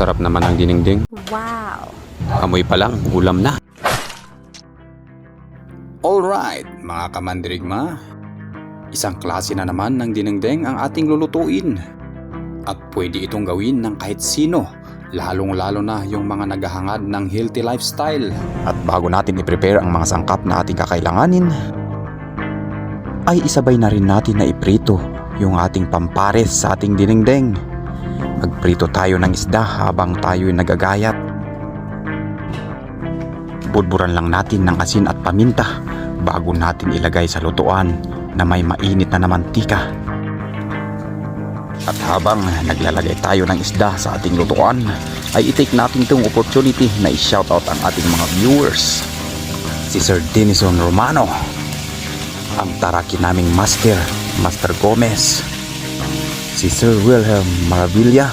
Sarap naman ang dinengdeng. Wow! Amoy pa lang, ulam na. Alright, mga kamandirigma. Isang klase na naman ng dinengdeng ang ating lulutuin. At pwede itong gawin ng kahit sino, lalong-lalo na yung mga naghahangad ng healthy lifestyle. At bago natin i-prepare ang mga sangkap na ating kakailanganin, ay isabay na rin natin na iprito yung ating pampares sa ating dinengdeng. Magprito tayo ng isda habang tayo'y nagagayat. Budburan lang natin ng asin at paminta bago natin ilagay sa lutuan na may mainit na na mantika. At habang naglalagay tayo ng isda sa ating lutuan, ay itik natin itong opportunity na i-shoutout ang ating mga viewers. Si Sir Denison Romano, ang taraki naming master, Master Gomez, si Sir Wilhelm Maravilla,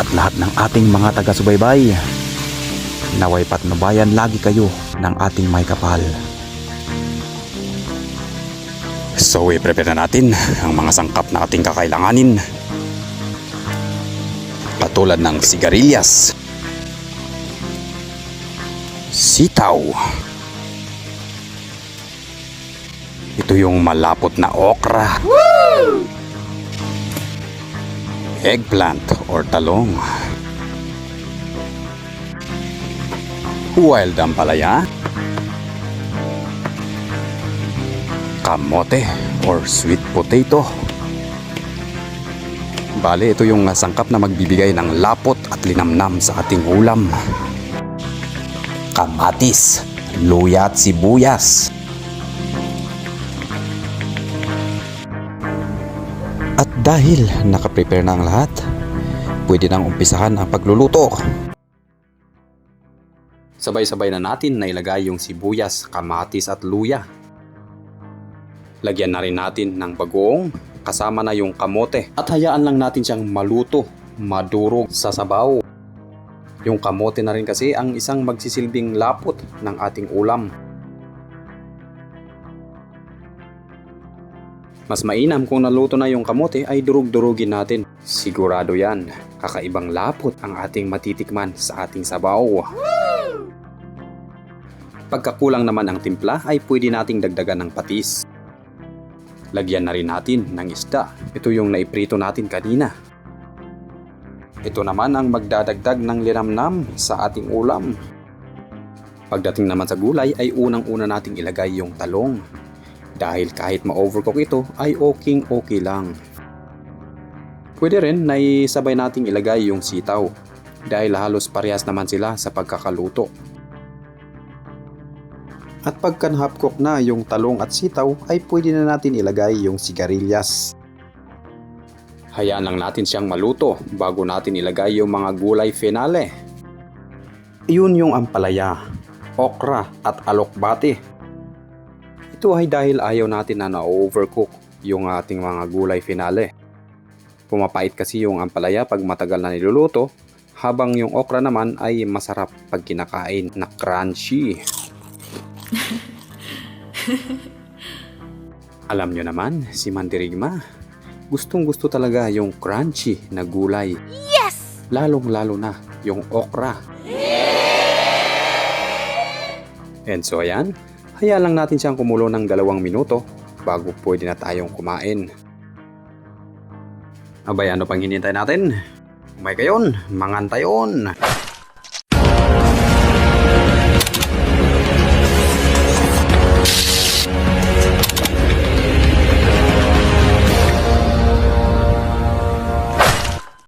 at lahat ng ating mga taga-subaybay. Naway patnubayan lagi kayo ng ating may kapal. So, i-prepare na natin ang mga sangkap na ating kakailanganin. Katulad ng sigarilyas, sitaw, ito yung malapot na okra, eggplant or talong, wild ampalaya, kamote or sweet potato. Bale, ito yung sangkap na magbibigay ng lapot at linamnam sa ating ulam. Kamatis, luya at sibuyas. Dahil nakaprepare na ang lahat, pwede nang umpisahan ang pagluluto. Sabay-sabay na natin na ilagay yung sibuyas, kamatis at luya. Lagyan na rin natin ng bagoong kasama na yung kamote at hayaan lang natin siyang maluto, madurog sa sabaw. Yung kamote na rin kasi ang isang magsisilbing lapot ng ating ulam. Mas mainam kung naluto na yung kamote ay durug-durugin natin. Sigurado yan, kakaibang lapot ang ating matitikman sa ating sabaw. Pagkakulang naman ang timpla ay pwede nating dagdagan ng patis. Lagyan na rin natin ng isda. Ito yung naiprito natin kanina. Ito naman ang magdadagdag ng linamnam sa ating ulam. Pagdating naman sa gulay ay unang-una nating ilagay yung talong. Dahil kahit ma-overcook ito ay okay okay lang. Pwede rin na isabay nating ilagay yung sitaw dahil halos parehas naman sila sa pagkakaluto. At pagka half cook na yung talong at sitaw ay pwede na natin ilagay yung sigarilyas. Hayaan lang natin siyang maluto bago natin ilagay yung mga gulay finale. Iyon yung ampalaya, okra at alokbate. Ito ay dahil ayaw natin na na-overcook yung ating mga gulay finale. Pumapait kasi yung ampalaya pag matagal na niluluto habang yung okra naman ay masarap pag kinakain na crunchy. Alam nyo naman, si Mandirigma, gustong gusto talaga yung crunchy na gulay. Yes! Lalong lalo na yung okra. And so ayan, hayaan lang natin siyang kumulo ng dalawang minuto bago pwede na tayong kumain. Abay, ano pang hinintay natin? Umay kayon, mangan tayon!